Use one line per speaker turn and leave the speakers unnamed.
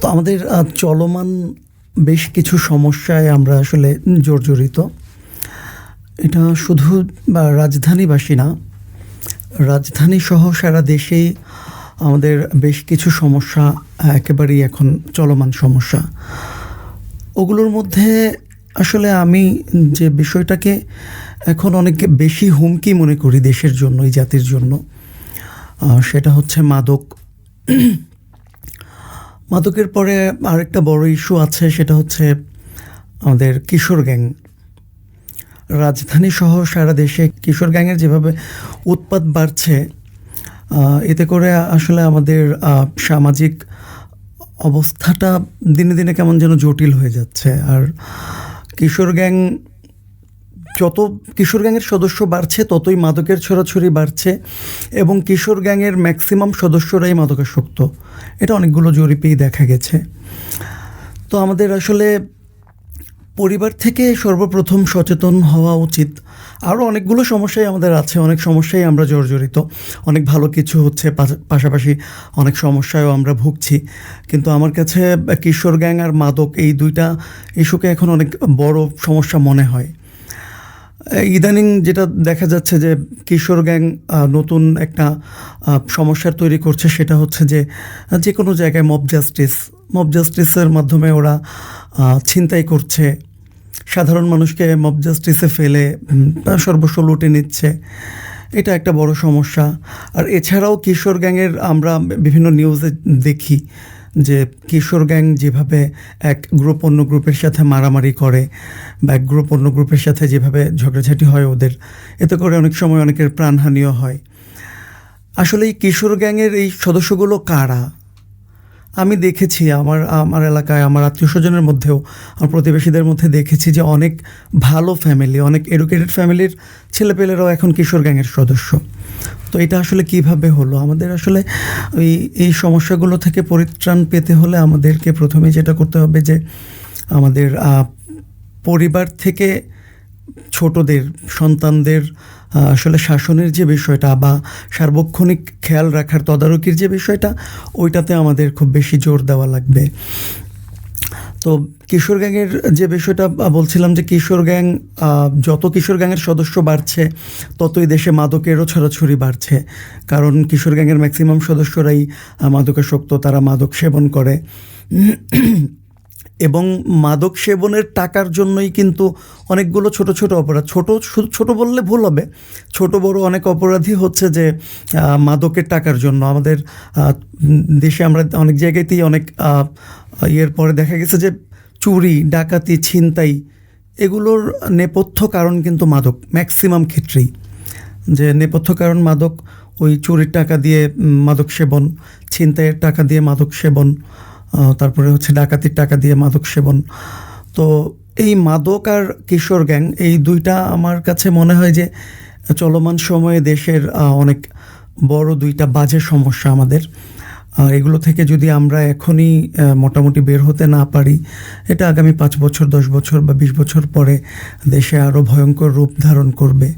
তো আমাদের চলমান বেশ কিছু সমস্যায় আমরা আসলে জর্জরিত। এটা শুধু, বা রাজধানীবাসী না রাজধানী সহ সারা দেশেই আমাদের বেশ কিছু সমস্যা একেবারেই এখন চলমান সমস্যা। ওগুলোর মধ্যে আসলে আমি যে বিষয়টাকে এখন অনেক বেশি হুমকি মনে করি দেশের জন্য, এই জাতির জন্য সেটা হচ্ছে মাদক। মাদকের পরে আরেকটা বড় ইস্যু আছে, সেটা হচ্ছে আমাদের কিশোর গ্যাং। রাজধানী সহ সারা দেশে কিশোর গ্যাংয়ের যেভাবে উৎপাত বাড়ছে এতে করে আসলে আমাদের সামাজিক অবস্থাটা দিনে দিনে কেমন যেন জটিল হয়ে যাচ্ছে। আর কিশোর গ্যাং যত কিশোর গ্যাংয়ের সদস্য বাড়ছে, ততই মাদকের ছড়াছড়ি বাড়ছে এবং কিশোর গ্যাংয়ের ম্যাক্সিমাম সদস্যরাই মাদকাসক্ত। এটা অনেকগুলো জরিপেই দেখা গেছে। তো আমাদের আসলে পরিবার থেকে সর্বপ্রথম সচেতন হওয়া উচিত। আরও অনেকগুলো সমস্যাই আমাদের আছে, অনেক সমস্যাই আমরা জর্জরিত। অনেক ভালো কিছু হচ্ছে পাশাপাশি অনেক সমস্যায়ও আমরা ভুগছি। কিন্তু আমার কাছে কিশোর গ্যাং আর মাদক এই দুইটা ইস্যুকে এখন অনেক বড় সমস্যা মনে হয়। ইদানিং যেটা দেখা যাচ্ছে যে কিশোর গ্যাং নতুন একটা সমস্যার তৈরি করছে, সেটা হচ্ছে যে যে কোনো জায়গায় মব জাস্টিস মব জাস্টিসের মাধ্যমে ওরা ছিনতাই করছে। সাধারণ মানুষকে মব জাস্টিসে ফেলে সর্বস্ব লুটে নিচ্ছে। এটা একটা বড় সমস্যা। আর এছাড়াও কিশোর গ্যাংয়ের আমরা বিভিন্ন নিউজে দেখি যে কিশোর গ্যাং যেভাবে এক গ্রুপ অন্য গ্রুপের সাথে মারামারি করে বা এক গ্রুপ অন্য গ্রুপের সাথে যেভাবে ঝগড়াঝাটি হয় ওদের, এতে করে অনেক সময় অনেকের প্রাণহানিও হয়। আসলে এই কিশোর গ্যাংয়ের এই সদস্যগুলো কারা? আমি দেখেছি আমার আমার এলাকায়, আমার আত্মীয় স্বজনের মধ্যেও আমার প্রতিবেশীদের মধ্যে দেখেছি যে অনেক ভালো ফ্যামিলি অনেক এডুকেটেড ফ্যামিলির ছেলেপেলেরাও এখন কিশোর গ্যাংয়ের সদস্য। তো এটা আসলে কীভাবে হলো? আমাদের আসলে ওই এই সমস্যাগুলো থেকে পরিত্রাণ পেতে হলে আমাদেরকে প্রথমে যেটা করতে হবে যে আমাদের পরিবার থেকে ছোটদের, সন্তানদের আসলে শাসনের যে বিষয়টা বা সার্বক্ষণিক খেয়াল রাখার তদারকির যে বিষয়টা, ওইটাতে আমাদের খুব বেশি জোর দেওয়া লাগবে। তো কিশোর গ্যাংয়ের যে বিষয়টা বলছিলাম যে কিশোর গ্যাং যত কিশোর গ্যাংয়ের সদস্য বাড়ছে, ততই দেশে মাদকেরও ছড়াছড়ি বাড়ছে। কারণ কিশোর গ্যাংয়ের ম্যাক্সিমাম সদস্যরাই মাদকাসক্ত, তারা মাদক সেবন করে। এবং মাদক সেবনের টাকার জন্যই কিন্তু অনেকগুলো ছোট ছোট অপরাধ। ছোট ছোট বললে ভুল হবে। ছোট বড় অনেক অপরাধী হচ্ছে যে মাদকের টাকার জন্য। আমাদের দেশে আমরা অনেক জায়গাতেই অনেক ইয়ের পরে দেখা গেছে যে, চুরি, ডাকাতি, ছিনতাই, এগুলোর নেপথ্য কারণ কিন্তু মাদক, ম্যাক্সিমাম ক্ষেত্রেই। যে নেপথ্য কারণ মাদক, ওই চুরির টাকা দিয়ে মাদক সেবন, ছিনতাইয়ের টাকা দিয়ে মাদক সেবন তারপরে হচ্ছে ডাকাতির টাকা দিয়ে মাদক সেবন। তো এই মাদক আর কিশোর গ্যাং, এই দুইটা আমার কাছে মনে হয় যে চলমান সময়ে দেশের অনেক বড় দুইটা বাজে সমস্যা আমাদের। আর এগুলো থেকে যদি আমরা এখনই মোটামুটি বের হতে না পারি, এটা আগামী পাঁচ বছর, দশ বছর বা বিশ বছর পরে দেশে আরও ভয়ঙ্কর রূপ ধারণ করবে।